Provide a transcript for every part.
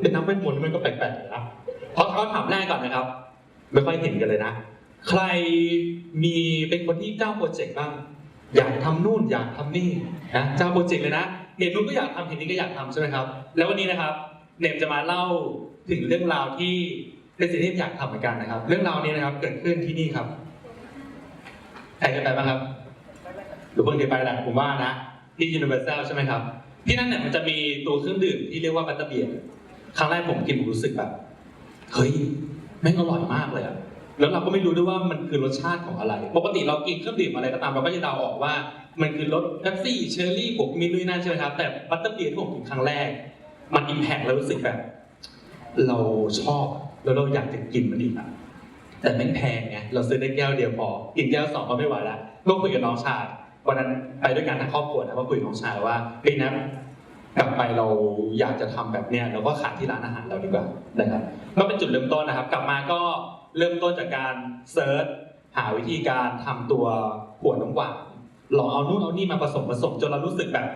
เป็นนักเวทมนต์มันก็แปลกๆนะเพราะเขาถามแรกก่อนนะครับ ไม่ค่อยเห็นกันเลยนะ ใครมีเป็นคนที่เจ้าโปรเจกต์บ้าง อยากทำนู่นอยากทำนี่นะเจ้าโปรเจกต์เลยนะ เห็นนู้นก็อยากทำเห็นนี้ก็อยากทำใช่ไหมครับ แล้ววันนี้นะครับ เนมจะมาเล่าถึงเรื่องราวที่เป็นสิ่งที่อยากทำเหมือนกันนะครับ เรื่องราวนี้นะครับ เกิดขึ้นที่นี่ครับใครเคยไปบ้างครับหรือเพิ่งเคยไปแหละผมว่านะ ที่ Universal ใช่ไหมครับ ที่นั่นเนี่ยมันจะมีตัวเครื่องดื่มที่เรียกว่าบัตเตอร์เบียร์ ครั้งแรกผมกินผมรู้สึกแบบเฮ้ยแม่งอร่อยมากเลยอะแล้วเราก็ไม่รู้ด้วยว่ามันคือรสชาติของอะไร ปกติเรากินเครื่องดื่มอะไรก็ตามเราก็จะเดาออกว่า มันคือรสเป๊ปซี่เชอร์รี่บวกมีนู่นนนั่นใช่ไหมครับ แต่บัตเตอร์เบียร์ที่ผมกินครั้งแรก มันอิมแพกแล้วรู้สึกแบบ เราชอบแล้วเราอยากจะกินมันอีกอะแต่แม่งแพงไงเราซื้อได้แก้วเดียวพอกินแก้วสองก็ไม่ไหวละก็คุยกับน้องชายวันนั้นไปด้วยกันทั้งครอบครัวนะก็คุยกับน้องชายว่าเฮ้ยนะ กลับไปเราอยากจะทำแบบเนี้ยเราก็ขายที่ร้านอาหารเราดีกว่านะครับก็เป็นจุดเริ่มต้นนะครับ กลับมาก็เริ่มต้นจากการเซิร์ชหาวิธีการทำตัวขวดน้ำหวานลองเอานู่นเอานี่มาผสมผสมจนเรารู้สึกแบบ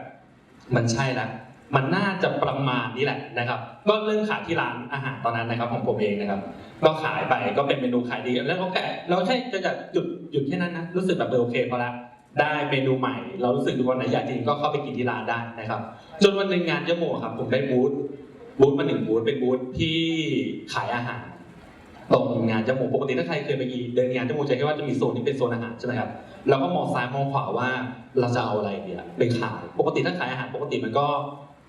มันใช่แล้วมันน่าจะประมาณนี้แหละนะครับ ก็เริ่มขายที่ร้านอาหารตอนนั้นนะครับของผมเองนะครับ ก็ขายไปก็เป็นเมนูขายดีแล้วก็แค่เราแค่จะจุดหยุดแค่นั้นนะรู้สึกแบบเออโอเคพอละ ได้เมนูใหม่ เรารู้สึกวันไหนอยากกินก็เข้าไปกินที่ร้านได้นะครับ จนวันหนึ่งงานยะโมครับ ผมได้บูธบูธมาหนึ่งบูธเป็นบูธที่ขายอาหารตรงงานจมูกปกติถ้าใครเคยไปเดินงานจมูกจะคิดว่าจะมีโซนที่เป็นโซนอาหารใช่ไหมครับเราก็มองซ้ายมองขวาว่าเราจะเอาอะไรเนี่ยไปขายปกติถ้าขายอาหารปกติมันก็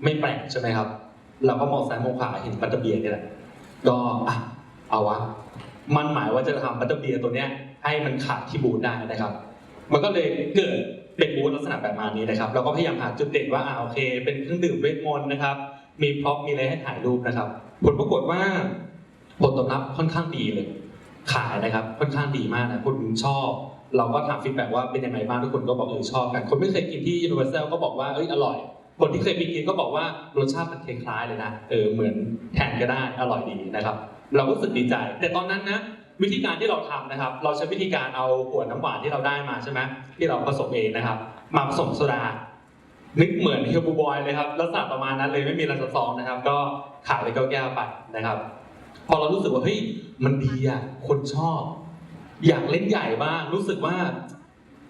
ไม่แปลกใช่ไหมครับ เราก็มองซ้ายมองขวาเห็นบัตเตอร์เบียร์นี่แหละก็อะเอาวะมันหมายว่าจะทำบัตเตอร์เบียร์ตัวเนี้ยให้มันขายที่บูธได้นะครับ มันก็เลยเกิดเป็นบูธลักษณะแบบมานี้นะครับ เราก็พยายามหาจุดเด่นว่าอ่าโอเค เป็นเครื่องดื่มเวทมนต์นะครับ มีพร็อพมีอะไรให้ถ่ายรูปนะครับ ผลปรากฏว่าผลตอบรับค่อนข้างดีเลย ขายนะครับ ค่อนข้างดีมากนะคนชอบ เราก็ถามฟีดแบ็กว่าเป็นยังไงบ้างทุกคนก็บอกเออชอบกัน คนไม่เคยกินที่ Universal ก็บอกว่าเอ้ยอร่อย คนที่เคยไปกินก็บอกว่ารสชาติมันคล้ายๆเลยนะเออเหมือนแทนก็ได้อร่อยดีนะครับ เราก็รู้สึกดีใจ แต่ตอนนั้นนะ วิธีการที่เราทำนะครับ เราใช้วิธีการเอาขวดน้ำหวานที่เราได้มาใช่ไหมที่เราผสมเองนะครับ มาผสมโซดา นึกเหมือนเฮลบูบอยเลยครับลักษณะประมาณนั้นเลยไม่มีรังซองนะครับ ก็ขายไปแก้วๆไปนะครับ พอเรารู้สึกว่าเฮ้ยมันดีอะคนชอบ อยากเล่นใหญ่บ้างรู้สึกว่า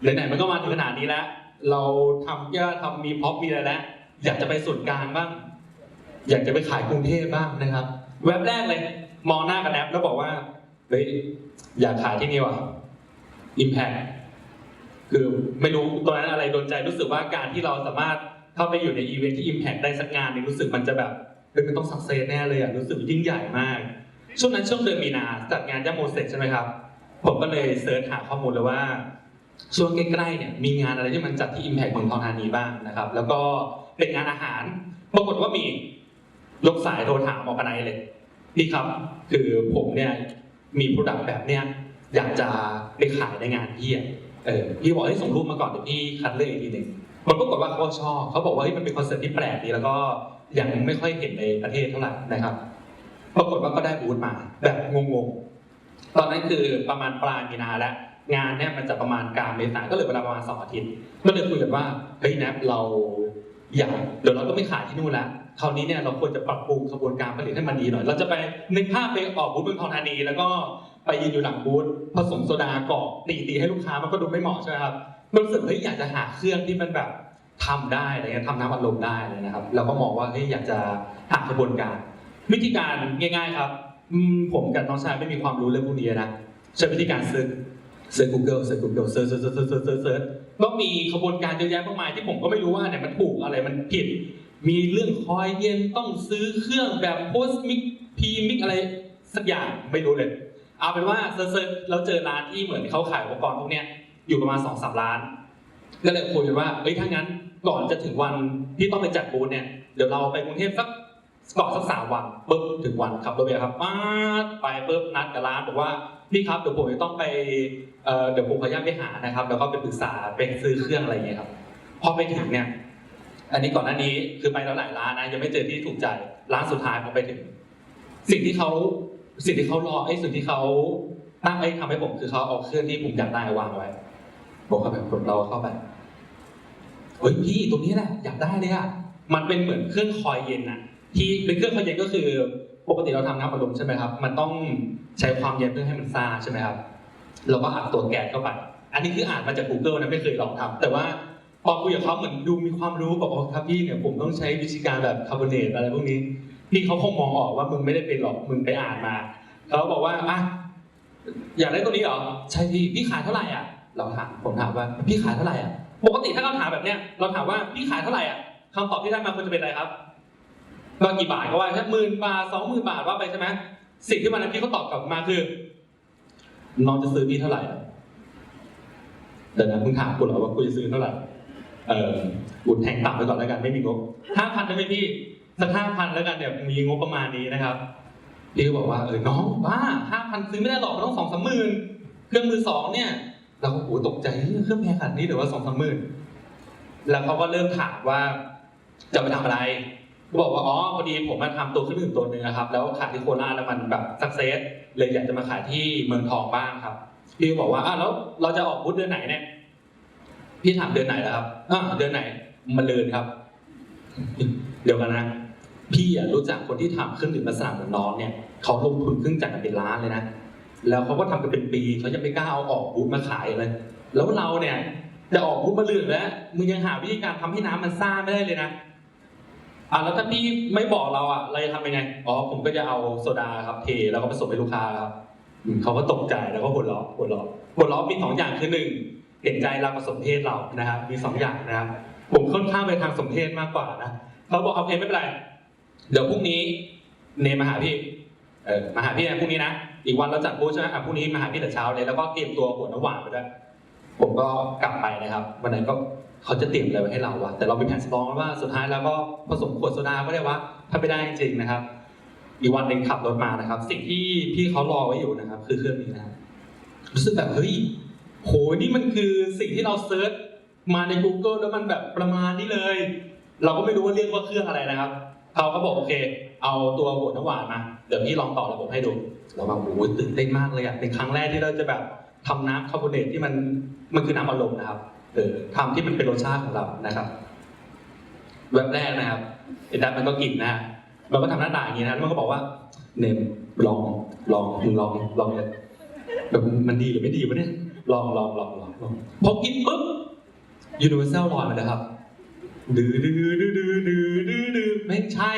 ไหนๆมันก็มาถึงขนาดนี้แล้ว เราทำแก้วทำมีพ็อปมีอะไรแล้วอยากจะไปส่วนกลางบ้าง อยากจะไปขายกรุงเทพบ้างนะครับ แว็บแรกเลย มองหน้ากันแอปแล้วบอกว่า เฮ้ยอยากขายที่นี่ว่ะ Impact คือไม่รู้ตอนนั้นอะไรโดนใจรู้สึกว่าการที่เราสามารถเข้าไปอยู่ในอีเวนท์ที่ Impact ได้สักงานนึงรู้สึกมันจะแบบเฮ้ยมันต้องสักเซสแน่เลยอะรู้สึกยิ่งใหญ่มาก ช่วงนั้นช่วงเดือนมีนาจัดงานย่าโมเสร็จใช่ไหมครับ ผมก็เลยเสิร์ชหาข้อมูลเลยว่า ช่วงใกล้ๆเนี่ยมีงานอะไรที่มันจัดที่ Impact เมืองทองธานีบ้างนะครับ แล้วก็เป็นงานอาหารปรากฏว่ามียกสายโทรถามออกกันไนเลยพี่ครับ คือผมเนี่ย มีโปรดักต์แบบเนี้ยอยากจะไปขายในงานพี่อะเออพี่บอกให้ส่งรูปมาก่อนเดี๋ยวพี่คัดเลือกอีกทีหนึ่งมันปรากฏว่าเขาชอบเขาบอกว่าเฮ้ยมันเป็นคอนเซ็ปต์ที่แปลกดีแล้วก็ยังไม่ค่อยเห็นในประเทศเท่าไหร่นะครับ ปรากฏว่าก็ได้บูธมาแบบงงๆตอนนั้นคือประมาณปลายมีนาแล้วงานเนี่ยมันจะประมาณกลางเมษาก็เหลือเวลาประมาณสองอาทิตย์ก็เลยคุยกันว่าเฮ้ยแนบเราอยากเดี๋ยวเราก็ไม่ขายที่นู่นแล้ว คราวนี้เนี่ยเราควรจะปรับปรุงกระบวนการผลิตให้มันดีหน่อย เราจะไปนึกภาพไปออกบูธเมืองทองธานี แล้วก็ไปยืนอยู่หลังบูธผสมโซดากรอกตีตีให้ลูกค้ามันก็ดูไม่เหมาะใช่ไหมครับมันรู้สึกเฮ้ยอยากจะหาเครื่องที่มันแบบทำได้อะไรเงี้ยทำน้ำอัดลมได้เลยนะครับ เราก็มองว่าเฮ้ยอยากจะหากระบวนการ วิธีการง่าย ๆครับผมกับน้องชายไม่มีความรู้เรื่องพวกนี้นะใช้วิธีการซิร์ชเซิร์ช Google เซิร์ช Google เซิร์ชเซิร์ชเซิร์ชเซิร์ชเซิร์ชเซิร์ชก็มีขบวนการเยอะแยะมากมายที่ผมก็ไม่รู้ว่าเนี่ยมันถูกอะไรมันผิด มีเรื่องคอยเย็นต้องซื้อเครื่องแบบโพสมิกพีมิกอะไรสักอย่างไม่รู้เลยเอาเป็นว่าเซิร์ชเซิร์ชเราเจอร้านที่เหมือนเขาขายอุปกรณ์พวกเนี้ยอยู่ประมาณสองสามร้าน ก็เลยคุยกันว่าเอ้ยถ้างั้นก่อนจะถึงวันที่ต้องไปจัดบูธเนี่ยเดี๋ยวเราไปกรุงเทพสักก่อนสักสามวันปุ๊บถึงวันขับรถไปครับมาไปปุ๊บนัดกับร้านบอกว่าพี่ครับเดี๋ยวผมจะต้องไปเอ่อเดี๋ยวผมขออนุญาตไปหานะครับ แล้วก็ไปปรึกษาไปซื้อเครื่องอะไรอย่างเงี้ยครับพอไปถึงเนี่ย อันนี้ก่อนหน้านี้คือไปแล้วหลายร้านนะยังไม่เจอที่ถูกใจร้านสุดท้ายพอไปถึง สิ่งที่เขาสิ่งที่เขารอไอ้สิ่งที่เขาตั้งไอ้ทำให้ผมคือเขาเอาเครื่องที่ผมอยากได้วางไว้บอกเข้าไปผมเราเข้าไปเฮ้ยพี่ตรงนี้แหละอยากได้เลยอะมันเป็นเหมือนเครื่องคอยเย็นอะที่เป็นเครื่องเขาเย็นก็คือปกติเราทำน้ำอัดลมใช่ไหมครับ มันต้องใช้ความเย็นเพื่อให้มันซาใช่ไหมครับ เราก็อัดตัวแก๊สเข้าไป อันนี้คืออ่านมาจาก Google นะไม่เคยลองทำแต่ว่า พอคุยกับเขาเหมือนดูมีความรู้บอกว่าครับพี่เนี่ยผมต้องใช้วิธีการแบบคาร์บอเนตอะไรพวกนี้พี่เขาคงมองออกว่ามึงไม่ได้เป็นหรอกมึงไปอ่านมาเขาบอกว่าอะอยากได้ตัวนี้เหรอใช่พี่พี่ขายเท่าไหร่อะ เราถามผมถามว่าพี่ขายเท่าไหร่อะปกติถ้าเราถามแบบเนี้ยเราถามว่าพี่ขายเท่าไหร่อะคำตอบที่ได้มาควรจะเป็นอะไรครับก็กี่บาทก็ว่าแค่หมื่นบาทสองหมื่นบาทว่าไปใช่ไหมสิ่งที่วันนั้นพี่เขาตอบกลับมาคือน้องจะซื้อพี่เท่าไหร่อะเดี๋ยวนะมึงถามกูเหรอว่ากูจะซื้อเท่าไหร่ เอออุดแทงต่ำไปก่อนแล้วกันไม่มีงบห้าพันได้ไหมพี่สักห้าพันแล้วกันเดี๋ยวมีงบประมาณนี้นะครับพี่ก็บอกว่าเออน้องบ้าห้าพันซื้อไม่ได้หรอกมันต้องสองสามหมื่นเครื่องมือสองเนี่ยเราก็โอ้โหตกใจเครื่องแพงขนาดนี้เดี๋ยวว่าสองสามหมื่นแล้วเขาก็เริ่มถามว่าจะไปทำอะไรก็บอกว่าอ๋อพอดีผมมาทำตัวเครื่องดื่มตัวหนึ่งนะครับ แล้วขายที่โคราชแล้วมันแบบสักเซสเลยอยากจะมาขายที่เมืองทองบ้างครับพี่ก็บอกว่าอะแล้วเราจะออกบูธเดือนไหนเนี่ย พี่ถามเดือนไหนแล้วครับอ่าเดือนไหนมันเลือนครับ เดี๋ยวกันนะ พี่อะรู้จักคนที่ทำเครื่องดื่มลักษณะเหมือนน้องเนี่ยเขาลงทุนเครื่องจักรกันเป็นล้านเลยนะ แล้วเขาก็ทำกันเป็นปีเขายังไม่กล้าเอาออกบูธมาขายเลย แล้วเราเนี่ยจะออกบูธมาเลือนแล้วมึงยังหาวิธีการทำให้น้ำมันซ่าไม่ได้เลยนะอะแล้วถ้าพี่ไม่บอกเราอะเราจะทำยังไง อ๋อผมก็จะเอาโซดาครับเทแล้วก็ผสมให้ลูกค้าครับเขาก็ตกใจแล้วก็หัวเราะหัวเราะหัวเราะมีสองอย่างคือหนึ่ง เห็นใจเรากับสมเพศเรานะครับ มีสองอย่างนะครับผมค่อนข้างไปทางสมเพศมากกว่านะเขาบอกเอาเพลไม่เป็นไรเดี๋ยวพรุ่งนี้เนมมาหาพี่เออมาหาพี่นะพรุ่งนี้นะอีกวันเราจัดบูธใช่ไหมอะพรุ่งนี้มาหาพี่แต่เช้าเลยแล้วก็เตรียมตัวขวดน้ำหวานไปด้วยผมก็กลับไปนะครับ วันนั้นก็เขาจะเตรียมอะไรไว้ให้เราวะแต่เราเป็นแผนสปองว่าสุดท้ายแล้วก็ผสมขวดโซดาก็ได้ว่าถ้าไม่ได้จริงนะครับ อีกวันหนึ่งขับรถมานะครับ สิ่งที่พี่เขารอไว้อยู่นะครับ คือเครื่องนี้นะรู้สึกแบบเฮ้ย โหนี่มันคือสิ่งที่เราเซิร์ชมาใน Google แล้วมันแบบประมาณนี้เลย เราก็ไม่รู้ว่าเรียกว่าเครื่องอะไรนะครับเขาก็บอกโอเค เอาตัวบดน้ำหวานมา เดี๋ยวพี่ลองต่อระบบให้ดูเราแบบโอ้โหตื่นเต้นมากเลยอะเป็นครั้งแรกที่เราจะแบบทำน้ำคาร์บอเนตที่มันมันคือน้ำอารมณ์นะครับเออทำที่มันเป็นรสชาติของเรานะครับแวบแรกนะครับไอ้ดันมันก็กินนะมันก็ทำหน้าตาอย่างนี้นะแล้วมันก็บอกว่าเนมลองลองมึงลองลองเลยแบบมันดีหรือไม่ดีวะเนี่ย ลองลองลองลองลองพอกินปุ๊บยูนิเวอร์แซลลอยมาเลยครับดื้อดื้อดื้อดื้อดื้อดื้อดื้อไม่ใช่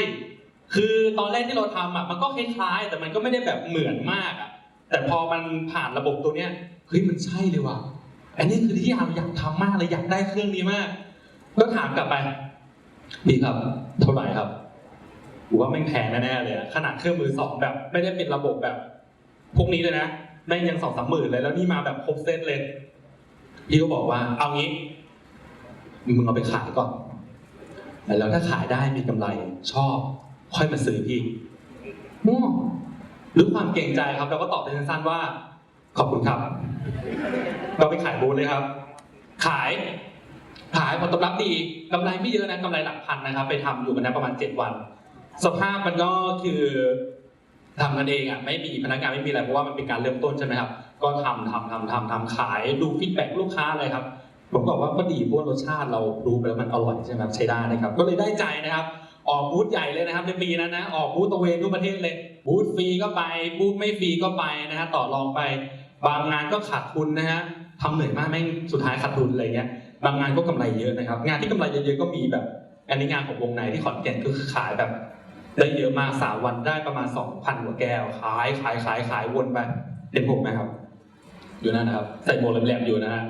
คือตอนแรกที่เราทำอะมันก็คล้ายๆ แต่มันก็ไม่ได้แบบเหมือนมากอะแต่พอมันผ่านระบบตัวเนี้ยเฮ้ยมันใช่เลยว่ะอันนี้คือที่เราอยากทำมากเลยอยากได้เครื่องนี้มาก ก็ถามกลับไปพี่ครับ เท่าไหร่ครับผมว่าม่งแพงแน่ๆเลยขนาดเครื่องมือสองแบบ ไม่ได้เป็นระบบแบบ พวกนี้เลยนะ แม่งยังสองสามหมื่นเลยแล้วนี่มาแบบครบเซตเลยพี่ก็บอกว่า เอางี้มึงเอาไปขายก่อนแล้วถ้าขายได้มีกำไรชอบ ค่อยมาซื้อพี่มั่วด้วยความเกรงใจครับเราก็ตอบไปสั้นๆว่า ขอบคุณครับ เราไปขายบูธเลยครับ ขาย ขายผลตอบรับดีกำไรไม่เยอะนะกำไรหลักพันนะครับ ไปทำอยู่กันนะประมาณเจ็ดวัน สภาพมันก็คือ ทำกันเองอะไม่มีพนักงานไม่มีอะไรเพราะว่ามันเป็นการเริ่มต้นใช่ไหมครับ ก็ทำทำทำทำทำขายดูฟีดแบ็กลูกค้าเลยครับผมบอกว่าก็ดีเพราะว่ารสชาติเรารู้ไปแล้วมันอร่อยใช่ไหมครับใช้ได้นะครับ ก็เลยได้ใจนะครับ ออกบูธใหญ่เลยนะครับในปีนั้นนะออกบูธตะเวนทั่วประเทศเลยบูธฟรีก็ไปบูธไม่ฟรีก็ไปนะฮะต่อรองไป บางงานก็ขาดทุนนะฮะทำเหนื่อยมากแม่งสุดท้ายขาดทุนอะไรเงี้ยบางงานก็กำไรเยอะนะครับ งานที่กำไรเยอะๆก็มีแบบอันนี้งานของวงในที่ขอนแก่นก็คือขายแบบ ได้เยอะมากสามวันได้ประมาณสองพันกว่าแก้วขายขายขายขายวนไปเห็นผมไหมครับ อยู่นั่นนะครับ ใส่โมวกแหลมๆอยู่นะฮะ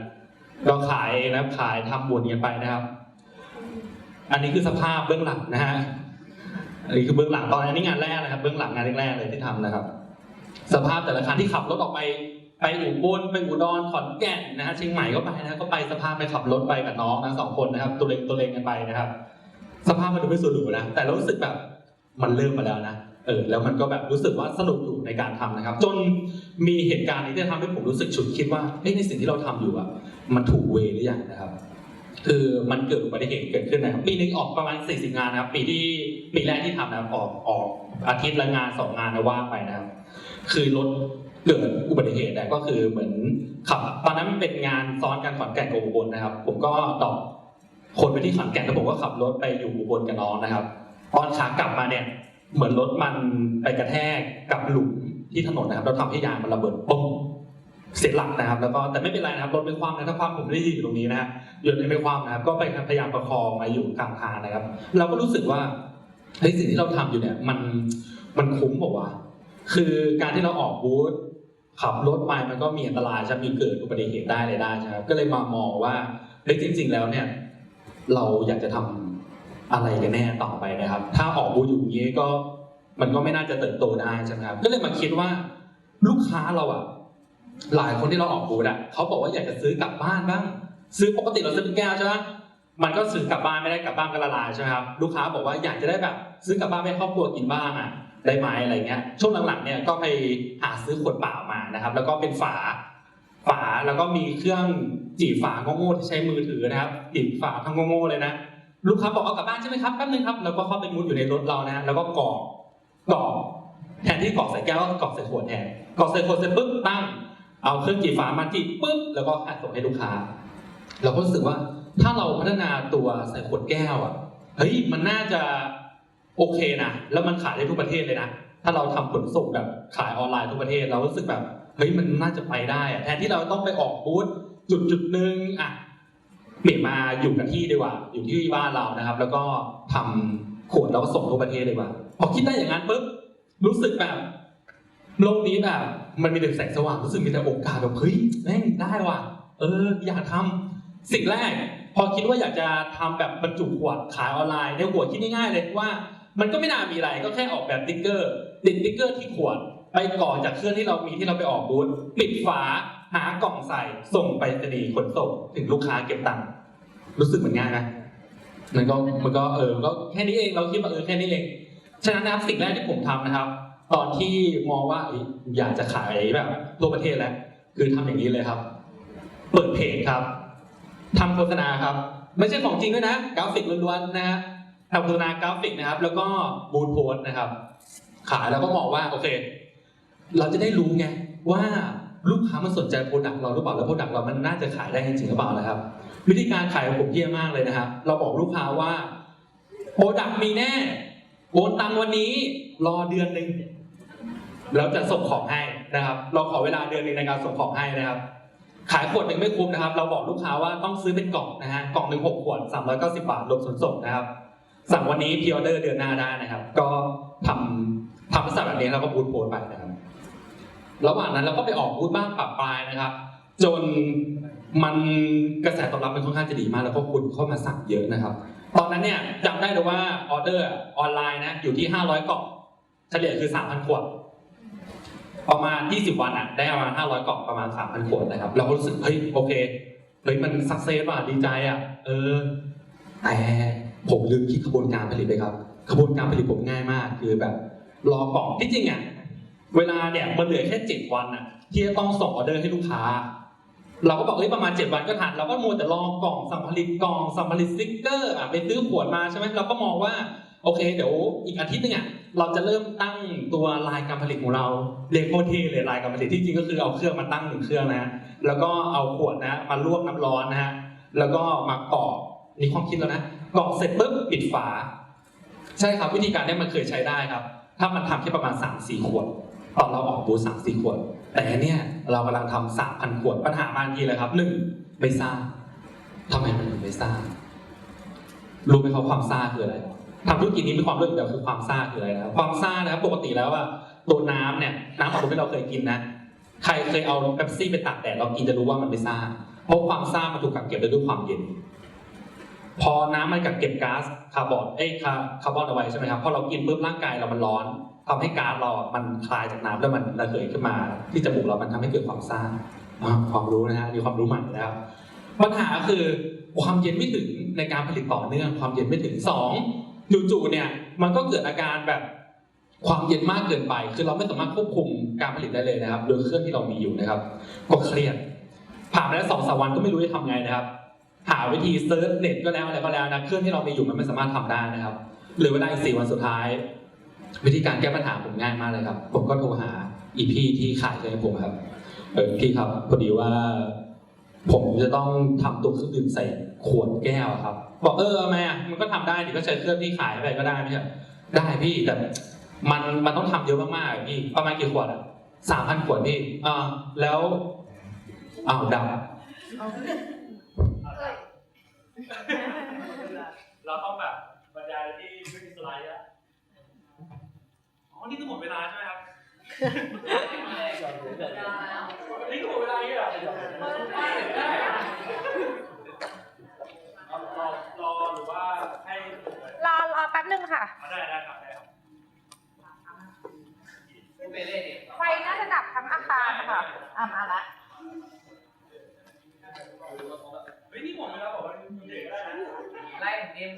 ก็ขายนะขายทำวนกันไปนะครับ อันนี้คือสภาพเบื้องหลังนะฮะอันนี้คือเบื้องหลังตอนนี้งานแรกนะครับ เบื้องหลังงานแรกๆเลยที่ทำนะครับ สภาพแต่ละคันที่ขับรถออกไปไปอุบลไปอุดรขอนแก่นนะฮะเชียงใหม่ก็ไปนะก็ไปสภาพไปขับรถไปกับน้องนะสองคนนะครับ ตัวเล็งตัวเล็งกันไปนะครับ สภาพมันดูไม่สูดูนะแต่เรารู้สึกแบบ มันเริ่มมาแล้วนะเออแล้วมันก็แบบรู้สึกว่าสนุกอยู่ในการทำนะครับ จนมีเหตุการณ์นี้ที่ทำให้ผมรู้สึกฉุดคิดว่าเอ้ในสิ่งที่เราทำอยู่อะมันถูกเวหรือยังนะครับ คือมันเกิดอุบัติเหตุเกิดขึ้นนะครับปีนึงออกประมาณ40งานนะครับ ปีที่ปีแรกที่ทำนะครับออกออกอาทิตย์ละงานสองงานนะว่าไปนะครับ คือรถเกิดอุบัติเหตุนะก็คือเหมือนขับตอนนั้นเป็นงานซ้อนกันขอนแก่นกับอุบลนะครับ ผมก็ดรอกคนไปที่ขอนแก่นแล้วผมก็ขับรถไปอยู่อุบลกับน้องนะครับ ตอนขากลับมาเนี่ย เหมือนรถมันไปกระแทกกับหลุมที่ถนนนะครับแล้วทำให้ยางมันระเบิดปุ้งเสียหลักนะครับ แล้วก็แต่ไม่เป็นไรนะครับรถไม่คว่ำนะถ้าคว่ำผมไม่ได้ยืนอยู่ตรงนี้นะฮะยนไม่คว่ำนะครับ ก็ไปพยายามประคองมาอยู่กลางทางนะครับ เราก็รู้สึกว่าเฮ้ยสิ่งที่เราทำอยู่เนี่ย มันมันคุ้มบอกว่า คือการที่เราออกบูธขับรถไปมันก็มีอันตรายจะมีเกิดอุบัติเหตุได้เลยได้ใช่ไหมครับก็เลยมามองว่าเฮ้ยจริง ๆ แล้วเนี่ย เราอยากจะทำ อะไรกันแน่ต่อไปนะครับ ถ้าออกบูอยู่อย่างนี้ก็มันก็ไม่น่าจะเติบโตได้ใช่ไหมครับก็เลยมาคิดว่าลูกค้าเราอะหลายคนที่เราออกบูธอะเขาบอกว่าอยากจะซื้อกลับบ้านบ้าง ซื้อปกติเราซื้อเป็นแก้วใช่ไหมมันก็ซื้อกลับบ้านไม่ได้กลับบ้านก็ละลายใช่ไหมครับลูกค้าบอกว่าอยากจะได้แบบ ซื้อกลับบ้านให้ครอบครัวกินบ้างอะได้ไหมอะไรเงี้ยช่วงหลังๆเนี่ยก็ไปหาซื้อขวดเปล่ามานะครับ แล้วก็เป็นฝาฝาแล้วก็มีเครื่องจีบฝาโง่ๆที่ใช้มือถือนะครับจีบฝาทั้งโง่ๆเลยนะ ลูกค้าบอกเอากลับบ้านใช่ไหมครับแป๊บนึงครับแล้วก็เข้าไปมุดอยู่ในรถเรานะแล้วก็กรอกกรอกแทนที่กรอกใส่แก้วก็กรอกใส่ขวดแทนกรอกใส่ขวดเสร็จปุ๊บตั้งเอาเครื่องจีบฝามาจีบปุ๊บแล้วก็ส่งให้ลูกค้า เราก็รู้สึกว่าถ้าเราพัฒนาตัวใส่ขวดแก้วอะเฮ้ยมันน่าจะโอเคนะแล้วมันขายได้ทุกประเทศเลยนะถ้าเราทำขนส่งแบบขายออนไลน์ทุกประเทศเรารู้สึกแบบเฮ้ยมันน่าจะไปได้อะแทนที่เราต้องไปออกบูธจุดจุดหนึ่งอะ เปลี่ยนมาอยู่กับที่ดีกว่า อยู่ที่บ้านเรานะครับ แล้วก็ทำขวดแล้วก็ส่งทั่วประเทศเลยว่าพอคิดได้อย่างนั้นปุ๊บรู้สึกแบบโลกนี้แบบ มันมีแต่แสงสว่างรู้สึกมีแต่โอกาสแบบเฮ้ยแม่งได้ว่ะ เออ อยากทำสิ่งแรก พอคิดว่าอยากจะทำแบบบรรจุขวดขายออนไลน์ในหัวคิดง่ายๆเลยว่า มันก็ไม่น่ามีอะไรก็แค่ออกแบบติ๊กเกอร์ติดติ๊กเกอร์ที่ขวดไปก่อจากเครื่องที่เรามีที่เราไปออกบูธปิดฝา หากล่องใส่ส่งไปรษณีขนส่งถึงลูกค้าเก็บตังค์รู้สึกเหมือนง่ายไหมมันก็มันก็เออก็แค่นี้เองเราคิดว่าเออแค่นี้เองฉะนั้นนะครับสิ่งแรกที่ผมทำนะครับ ตอนที่มองว่าอยากจะขายแบบทั่วประเทศแล้วคือทำอย่างนี้เลยครับ เปิดเพจครับทำโฆษณาครับ ไม่ใช่ของจริงด้วยนะกราฟิกล้วนๆนะฮะทำโฆษณากราฟิกนะครับ แล้วก็บูธโพสต์นะครับ ขายแล้วก็มองว่าโอเค เราจะได้รู้ไงว่า ลูกค้ามันสนใจโปรดักต์เราหรือเปล่าแล้วโปรดักต์เรามันน่าจะขายได้จริงหรือเปล่านะครับ วิธีการขายของผมเยี่ยมมากเลยนะครับ เราบอกลูกค้าว่าโปรดักต์มีแน่โอนตังวันนี้รอเดือนหนึ่งแล้วจะส่งของให้นะครับ เราขอเวลาเดือนหนึ่งในการส่งของให้นะครับ ขายขวดหนึ่งไม่คุ้มนะครับ เราบอกลูกค้าว่าต้องซื้อเป็นกล่องนะฮะกล่องหนึ่งหกขวดสามร้อยเก้าสิบบาทรวมขนส่งนะครับ สั่งวันนี้พิออเดอร์เดือนหน้าได้นะครับ ก็ทำทำลักษณะแบบนี้แล้วก็บูทโพสไปนะครับ ระหว่างนั้นเราก็ไปออกบูธบ้างปรับปลายนะครับ จนมันกระแสตอบรับมันค่อนข้างจะดีมาก แล้วก็คนเข้ามาสั่งเยอะนะครับ ตอนนั้นเนี่ยจำได้เลยว่าออเดอร์ออนไลน์นะอยู่ที่ 500กล่องเฉลี่ยคือ 3,000ขวดประมาณ 20 วันอะได้ประมาณ 500กล่องประมาณ 3,000ขวดนะครับ เราก็รู้สึกเฮ้ยโอเคเฮ้ยมันสักเซสว่ะดีใจอะเออแต่ผมลืมคิดขบวนการผลิตไปครับขบวนการผลิตผมง่ายมาก คือแบบรอกล่องที่จริงอะ เวลาเนี่ยมันเหลือแค่เจ็ดวันอะที่จะต้องส่งออเดอร์ให้ลูกค้า เราก็บอกเอ้ยประมาณเจ็ดวันก็ทันเราก็มัวแต่รอกล่องสั่งผลิตกล่องสั่งผลิตสติ๊กเกอร์อะไปซื้อขวดมาใช่ไหมเราก็มองว่าโอเค เดี๋ยวอีกอาทิตย์หนึงอะเราจะเริ่มตั้งตัวลายการผลิตของเราเรียกโคเทเลยลายการผลิตที่จริงก็คือเอาเครื่องมาตั้งหนึ่งเครื่องนะฮะแล้วก็เอาขวดนะมาลวกน้ำร้อนนะฮะแล้วก็มากรอกนี่ความคิดแล้วนะกรอกเสร็จปุ๊บปิดฝา ใช่ครับวิธีการนี้มันเคยใช้ได้ครับ ถ้ามันทำแค่ประมาณ3 4ขวด เราออกบูธสามสี่ขวด แต่เนี่ยเรากำลังทำสามพันขวดปัญหามาทีเลยครับหนึ่งไม่ซ่าทำไมมันถึงไม่ซ่ารู้ไหมครับความซ่าคืออะไรทำธุรกิจนี้มีความรู้เดียวคือความซ่าคืออะไรนะความซ่านะครับปกติแล้วว่าตัวน้ำเนี่ยน้ำขอัดลมที่เราเคยกินนะใครเคยเอาเป๊ปซี่ไปตากแดดเรากินจะรู้ว่ามันไม่ซ่าเพราะความซ่ามันถูกกักเก็บไว้ด้วยความเย็น พอน้ำมันกักเก็บก๊าซคาร์บอนเอ้ยคาร์บอนเอาไว้ใช่ไหมครับพอเรากินปุ๊บร่างกายเรามันร้อน ทำให้กาซเรามันคลายจากน้ำแล้วมันระเหยขึ้นมา ที่จมูกเรามันทำให้เกิดความซ่าความรู้นะฮะมีความรู้ใหม่นะครับปัญหาคือความเย็นไม่ถึงในการผลิตต่อเนื่องความเย็นไม่ถึงสองจู่ๆเนี่ยมันก็เกิดอาการแบบความเย็นมากเกินไป คือเราไม่สามารถควบคุมการผลิตได้เลยนะครับโดยเครื่องที่เรามีอยู่นะครับ ก็เครียดผ่านไปแล้วสองสามวันก็ไม่รู้จะทำไงนะครับ หาวิธีเซิร์ชเน็ตก็แล้วอะไรก็แล้วนะเครื่องที่เรามีอยู่มันไม่สามารถทำได้นะครับเหลือเวลาอีกสี่วันสุดท้าย วิธีการแก้ปัญหาผมง่ายมากเลยครับ ผมก็โทรหาอีพี่ที่ขายให้ผมครับ เออพี่ครับพอดีว่า ผมจะต้องทำตัวเครื่องดื่มใส่ขวดแก้วอะครับ บอกเออทำไมอะมันก็ทำได้ดิก็ใช้เครื่องที่ขายไปก็ได้ไม่ใช่ได้พี่แต่มันมันต้องทำเยอะมากๆอะพี่ประมาณกี่ขวดอะสามพันขวดพี่อ่าแล้วอ้าวดับเราต้องแบบบรรยายที่ไม่มีสไลด์อะ นี่คือหมดเวลาใช่ไหมครับนี่คือหมดเวลาอย่างนี้เหรอได้เอารอรอหรือว่าให้รอรอแป๊บนึงค่ะเอาได้ได้ครับได้ครับไฟน่าจะดับทั้งอาคารค่ะอะมาละ เฮ้ยนี่หมดเวลาบอกว่าเด็กได้นะ ไล่เนม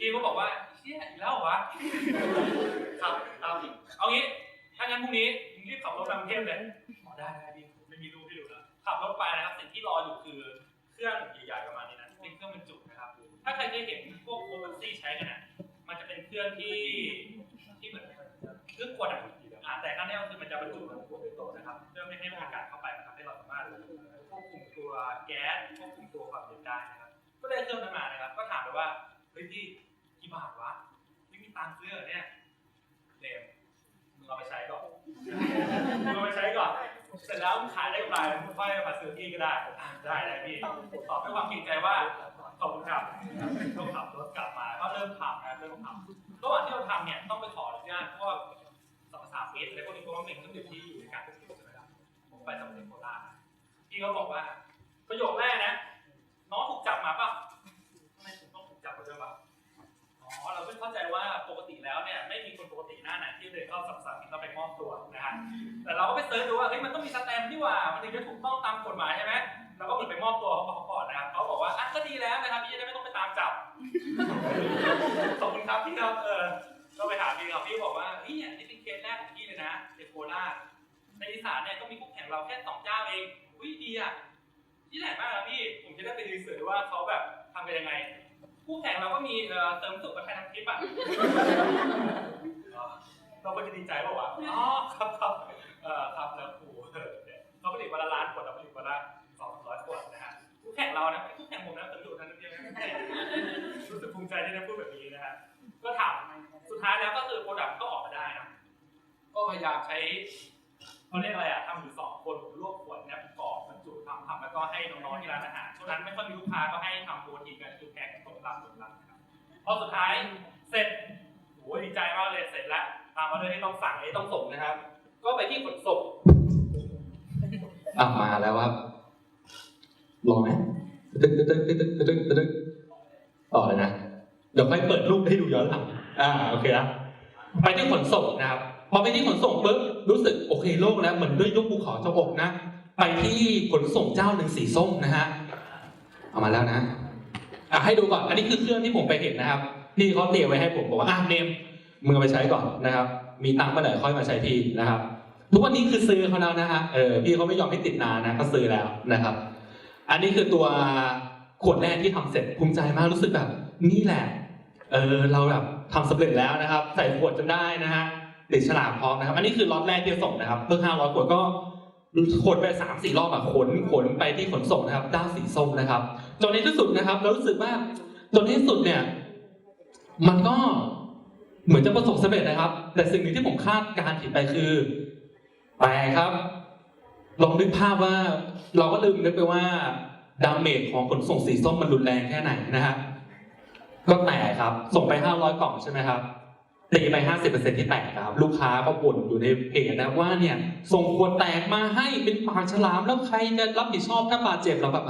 พี่ก็บอกว่าเชี่ยอีกแล้วเหรอวะ ครับเอาเอางี้ ถ้างั้นพรุ่งนี้มึงรีบขับรถไปกรุงเทพเลยอ๋อได้ได้พี่ไม่มีรูปให้ดูแล้วขับรถไปนะครับสิ่งที่รออยู่คือ เครื่องใหญ่ๆประมาณนี้นะเป็นเครื่องบรรจุนะครับ ถ้าใครเคยเห็นพวกโคบัซี่ใช้กันนะมันจะเป็นเครื่องที่ที่เหมือนเครื่องกดอะอ่าแต่ข้างในก็คือมันจะบรรจุขวดโดยตรงนะครับเพื่อไม่ให้อากาศเข้าไปมันทำให้เราสามารถควบคุมตัวแก๊สควบคุมตัวความเย็นได้นะครับก็ได้เครื่องนั้นมานะครับ ก็ถามไปว่าเฮ้ยพี่ บาทวะไม่มีตังค์ซื้อเหรอเนี่ยเลมมึงเอาไปใช้ก่อนมึงเอาไปใช้ก่อน เสร็จแล้วขายได้กำไรมึงค่อยมาซื้อที่ก็ได้อะได้ได้พี่ตอบด้วยความเกรงใจว่าขอบคุณครับต้องขับรถกลับมาก็เริ่มทำนะเริ่มทำระหว่างที่เราทำเนี่ยต้องไปขออนุญาตพวกสมรสามิตอะไรพวกนี้เพราะว่าเป็นเครื่องดื่มที่อยู่ในการผลิตใช่ไหมครับผมไปสำเร็จโคราชพี่เขาบอกว่า ประโยคแรกนะน้องถูกจับมาป่ะทำไมผมต้องถูกจับมาด้วยวะอ๋อ เราเพิ่งเข้าใจว่าปกติแล้วเนี่ยไม่มีคนปกติหน้าไหนที่เดินเข้าสัมสันแล้วไปมอบตัวนะฮะแต่เราก็ไปเซิร์ชดูว่าเฮ้ยมันต้องมีสแตมป์นี่หว่ามันถึงจะถูกต้องตามกฎหมายใช่ไหมเราก็เหมือนไปมอบตัวเขาเขาก่อนนะครับเขาบอกว่าอะก็ดีแล้วนะครับพี่จะได้ไม่ต้องไปตามจับขอบคุณครับพี่ครับเออก็ไปหาพี่ครับพี่บอกว่าเฮ้ยเนี่ยนี่เป็นเคสแรกของพี่เลยนะในโคราชในอีสานเนี่ยก็มีคู่แข่งเราแค่สองเจ้าเองอุ้ยดีอะที่ไหนบ้างครับพี่ผมจะได้ไปรีเสิร์ชว่าเขาแบบทำกันยังไง คู่แข่งเราก็มีเอ่อเติมสุขกับใครทำคลิปอะ เราก็จะดีใจบอกว่าอ๋อครับครับเอ่อครับแล้วครูเออเขาผลิตวันละล้านขวดเราผลิตวันละสองร้อยขวดนะฮะคู่แข่งเรานะคู่แข่งผมนะเติมสุขนั้นเดียวนะรู้สึกภูมิใจที่ได้พูดแบบนี้นะฮะก็ถามสุดท้ายแล้วก็คือโปรดักต์ก็ออกมาได้นะก็พยายามใช้เขาเรียกอะไรอะทำอยู่สองคนผมรวบขวดเนี่ยกรอกบรรจุทำทำแล้วก็ให้น้องๆที่ร้านอาหารช่วงนั้นไม่ค่อยมีลูกค้าก็ให้ทำโปรตีนกันคือแพ็ค รับส่งรับครับพอสุดท้ายเสร็จโอ้ยดีใจมากเลยเสร็จแล้วตามมาด้วยที่ต้องสั่งที่ต้องส่งนะครับ ก็ไปที่ขนส่งอะมาแล้วครับรอไหมตึ๊กตึ๊กตึ๊กตึ๊กตึ๊กตึ๊กตึ๊กต่อเลยนะ เดี๋ยวค่อยเปิดรูปให้ดูย้อนหลัง อ่า โอเคนะไปที่ขนส่งนะครับ พอไปที่ขนส่งปุ๊บ รู้สึกโอเคโล่งแล้ว เหมือนด้วยยกภูเขาจะอกนะ ไปที่ขนส่งเจ้าหนึ่งสีส้มนะฮะ เอามาแล้วนะ อะให้ดูก่อน อันนี้คือเครื่องที่ผมไปเห็นนะครับพี่เขาเตรียมไว้ให้ผมบอกว่าอะเนมมึงเอาไปใช้ก่อนนะครับ มีตังค์เมื่อไหร่ค่อยมาใช้ทีนะครับ ทุกวันนี้คือซื้อเขาแล้วนะฮะเออพี่เขาไม่ยอมให้ติดนานนะก็ซื้อแล้วนะครับ อันนี้คือตัวขวดแรกที่ทำเสร็จภูมิใจมากรู้สึกแบบ นี่แหละ เออเราแบบทำสำเร็จแล้วนะครับ ใส่ขวดจนได้นะฮะติดฉลากพร้อมนะครับ อันนี้คือล็อตแรกที่ส่งนะครับเพิ่งห้าร้อยขวดก็ ขนไปสามสี่รอบอะขนขนไปที่ขนส่งนะครับด้านสีส้มนะครับจนในที่สุดนะครับ เรารู้สึกว่าจนในที่สุดเนี่ย มันก็เหมือนจะประสบสำเร็จนะครับ แต่สิ่งหนึ่งที่ผมคาดการผิดไปคือ แต่ครับ ลองนึกภาพว่า เราก็ลืมนึกไปว่าดาเมจของขนส่งสีส้มมันรุนแรงแค่ไหนนะฮะก็แตกครับ ส่งไป500กล่องใช่ไหมครับ ตีไป 50%ที่แตกครับ ลูกค้าก็บ่นอยู่ในเพจนะว่าเนี่ยส่งขวดแตกมาให้เป็นปากฉลามแล้วใครจะรับผิดชอบถ้าบาดเจ็บเราแบบ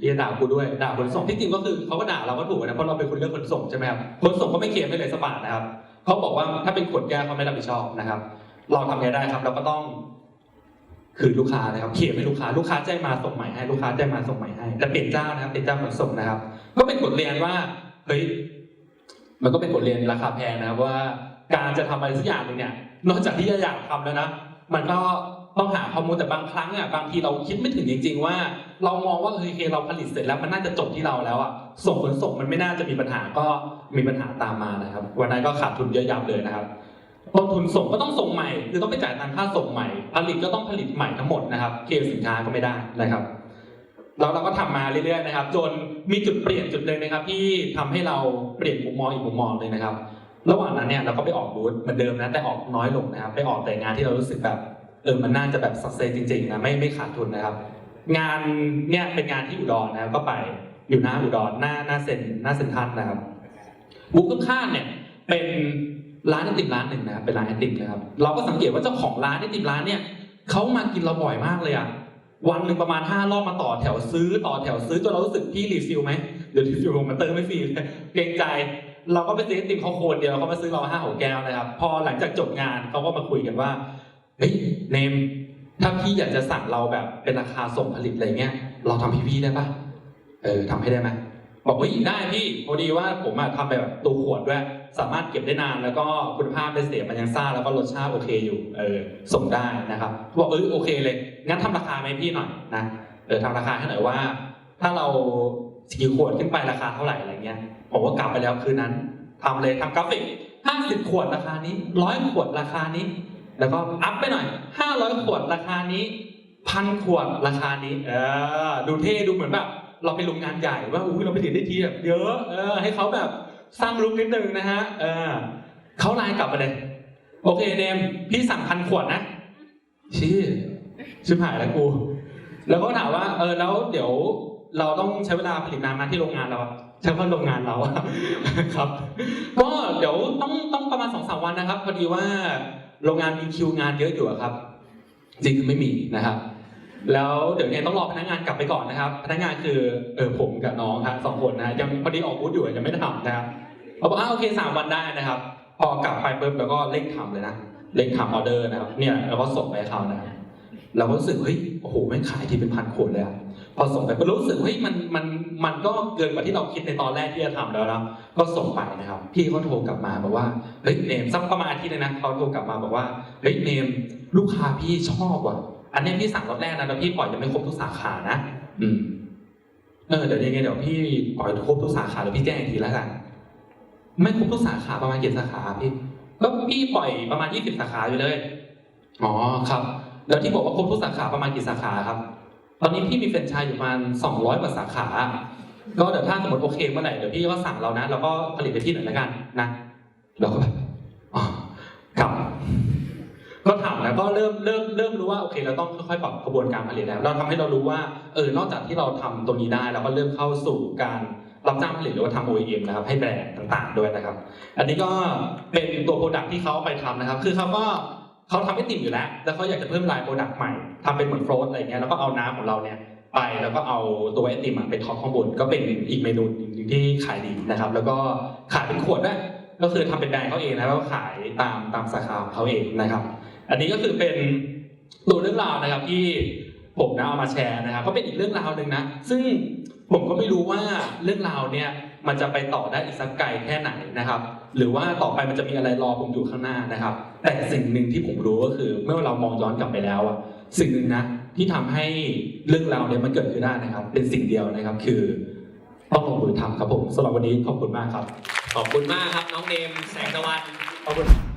เรียด่ากูด้วยด่าขนส่งที่จริงก็คือเขาก็ด่าเราก็ถูกนะเพราะเราเป็นคนเลือกขนส่งใช่ไหมครับขนส่งก็ไม่เคลมให้เลยสักบาทนะครับเขาบอกว่าถ้าเป็นขวดแก้วเขาไม่รับผิดชอบนะครับ เราทำไงได้ครับ เราก็ต้องคือลูกค้านะครับเคลมให้ลูกค้าลูกค้าแจ้งมาส่งใหม่ให้ลูกค้าแจ้งมาส่งใหม่ให้แต่เปลี่ยนเจ้านะครับเปลี่ยนเจ้าขนส่งนะครับ ก็เป็นบทเรียนว่าเฮ้ย มันก็เป็นบทเรียนราคาแพงนะครับว่าการจะทำอะไรสักอย่างหนึ่งเนี่ย นอกจากที่จะอยากทำแล้วนะ มันก็ต้องหาข้อมูลแต่บางครั้งอะบางทีเราคิดไม่ถึงจริง ๆ ว่า เรามองว่าเฮ้ยเคเราผลิตเสร็จแล้วมันน่าจะจบที่เราแล้วอะส่งขนส่งมันไม่น่าจะมีปัญหาก็มีปัญหาตามมานะครับ วันนั้นก็ขาดทุนเยอะยับเลยนะครับต้นทุนส่งก็ต้องส่งใหม่คือต้องไปจ่ายตังค่าส่งใหม่ ผลิตก็ต้องผลิตใหม่ทั้งหมดนะครับ เคสินค้าก็ไม่ได้นะครับ แล้วเราก็ทำมาเรื่อยๆนะครับ จนมีจุดเปลี่ยนจุดหนึ่งนะครับ ที่ทำให้เราเปลี่ยนมุมมองอีกมุมมองเลยนะครับ ระหว่างนั้นเนี่ยเราก็ไปออกบูธเหมือนเดิมนะแต่ออกน้อยลงนะครับ ไปออกแต่งานที่เรารู้สึกแบบเออมันน่าจะแบบสักเซจริงๆนะไม่ไม่ขาดทุนนะครับ งานเนี่ยเป็นงานที่อุดรนะครับก็ไปอยู่หน้าอุดรหน้าหน้าเซ็นหน้าเซ็นทรัลนะครับบูธข้างๆเนี่ยเป็นร้านไอติมร้านหนึ่งนะครับเป็นร้านไอติมนะครับ เราก็สังเกตว่าเจ้าของร้านไอติมร้านเนี่ยเขามากินเราบ่อยมากเลยอะ วันหนึ่งประมาณห้ารอบมาต่อแถวซื้อต่อแถวซื้อจนเรารู้สึกพี่รีฟิลไหมเดี๋ยวรีฟิลผมมาเติมไม่ฟรีเลยเกรงใจ เราก็ไปซื้อติมเขาโคนเดียวแล้วเขามาซื้อเราห้าหกแก้วนะครับ พอหลังจากจบงานเขาก็มาคุยกันว่าเฮ้ยเนมถ้าพี่อยากจะสั่งเราแบบเป็นราคาส่งผลิตอะไรเงี้ย เราทำพี่พี่ได้ปะเออทำให้ได้ไหม บอกว่าได้พี่พอดีว่าผมอะทำแบบตัวขวดด้วยสามารถเก็บได้นานแล้วก็คุณภาพไม่เสียมันยังซ่าแล้วก็รสชาติโอเคอยู่เออส่งได้นะครับบอกเออโอเคเลย งั้นทำราคาไหมพี่หน่อยนะเออทำราคาให้หน่อยว่า ถ้าเรากี่ขวดขึ้นไปราคาเท่าไหร่อะไรเงี้ยผมก็กลับไปแล้วคืนนั้นทำเลยทำกราฟิก50ขวดราคานี้ร้อยขวดราคานี้ แล้วก็อัพไปหน่อย500ขวดราคานี้พันขวดราคานี้ เออดูเท่ดูเหมือนแบบ เราไปโรงงานใหญ่ว่าอุ้ยเราไปถึงได้ทีแบบเยอะเออให้เขาแบบสร้างลุคนิดนึงนะฮะเออเขาไลน์กลับมาเลย โอเคเนมพี่สั่งพันขวดนะชื่อชิบหายแล้วกู แล้วก็ถามว่าเออแล้วเดี๋ยวเราต้องใช้เวลาผลิตนานมาที่โรงงานเราใช้คำว่าโรงงานเราครับ ก็เดี๋ยวต้องต้องประมาณสองสามวันนะครับ พอดีว่าโรงงานมีคิวงานเยอะอยู่ครับ จริงคือไม่มีนะครับ แล้วเดี๋ยวเนี่ยต้องรอพนักงานกลับไปก่อนนะครับ พนักงานคือเออผมกับน้องครับสองคนนะยังพอดีออกบูธอยู่ยังไม่ได้ทำนะครับเขาบอกอ้าวโอเคสามวันได้นะครับ พอกลับไปปุ๊บแล้วก็เร่งทำเลยนะเร่งทำออเดอร์นะครับเนี่ยแล้วก็ส่งไปเขานะเราก็รู้สึกเฮ้ยโอ้โหไม่ขายทีเป็นพันขวดเลยอะพอส่งไปก็รู้สึกเฮ้ยมันมันมันก็เกินกว่าที่เราคิดในตอนแรกที่จะทำแล้วนะก็ส่งไปนะครับ พี่เขาโทรกลับมาบอกว่าเฮ้ยเนมสักประมาณอาทิตย์หนึงนะเขาโทรกลับมาบอกว่าเฮ้ยเนมลูกค้าพี่ชอบว่ะ อันนี้พี่สั่งรถแรกนะแล้วพี่ปล่อยยังไม่ครบทุกสาขานะอืมเออเดี๋ยวยังไงเดี๋ยวพี่ปล่อยครบทุกสาขาเดี๋ยวพี่แจ้งอีกทีแล้วกันไม่ครบทุกสาขาประมาณกี่สาขาพี่ก็พี่ปล่อยประมาณยี่สิบสาขาอยู่เลยอ๋อครับ แล้วที่บอกว่าครบทุกสาขาประมาณกี่สาขาครับ ตอนนี้พี่มีแฟรนไชส์อยู่ประมาณสองร้อยกว่าสาขา ก็เดี๋ยวถ้าสมมติโอเคเมื่อไหร่เดี๋ยวพี่ก็สั่งเรานะ แล้วก็ผลิตไปที่ไหนแล้วกันนะเราก็แบบอ๋อครับ ก็ทำแล้วก็เริ่มเริ่มเริ่มรู้ว่าโอเคเราต้องค่อยๆปรับกระบวนการผลิตแล้ว เราทำให้เรารู้ว่าเออนอกจากที่เราทำตรงนี้ได้เราก็เริ่มเข้าสู่การรับจ้างผลิตหรือว่าทำ OEM นะครับให้แบรนด์ต่าง ๆ ด้วยนะครับ อันนี้ก็เป็นตัวโปรดักที่เขาไปทำนะครับ คือเขาก็เขาทำไอติมอยู่แล้ว แล้วเขาอยากจะเพิ่มลายโปรดักต์ใหม่ทำเป็นเหมือนโฟลตอะไรเงี้ยแล้วก็เอาน้ำของเราเนี่ยไปแล้วก็เอาตัวไอติมอะไปท็อปข้างบนก็เป็นอีกเมนูหนึ่งที่ขายดีนะครับ แล้วก็ขายเป็นขวดด้วยก็คือทำเป็นแบรนด์เขาเองนะแล้วขายตามตามสาขาของเขาเองนะครับ อันนี้ก็คือเป็นตัวเรื่องราวนะครับที่ผมนะเอามาแชร์นะครับ ก็เป็นอีกเรื่องราวหนึ่งนะ ซึ่งผมก็ไม่รู้ว่าเรื่องราวเนี่ยมันจะไปต่อได้อีกสักไกลแค่ไหนนะครับ หรือว่าต่อไปมันจะมีอะไรรอผมอยู่ข้างหน้านะครับ แต่สิ่งหนึ่งที่ผมรู้ก็คือเมื่อเรามองย้อนกลับไปแล้วอะสิ่งหนึ่งนะที่ทำให้เรื่องราวเนี่ยมันเกิดขึ้นได้นะครับ เป็นสิ่งเดียวนะครับคือต้องลงมือทำครับผมสำหรับวันนี้ขอบคุณมากครับ ขอบคุณมากครับน้องเนมแสงตะวันขอบคุณ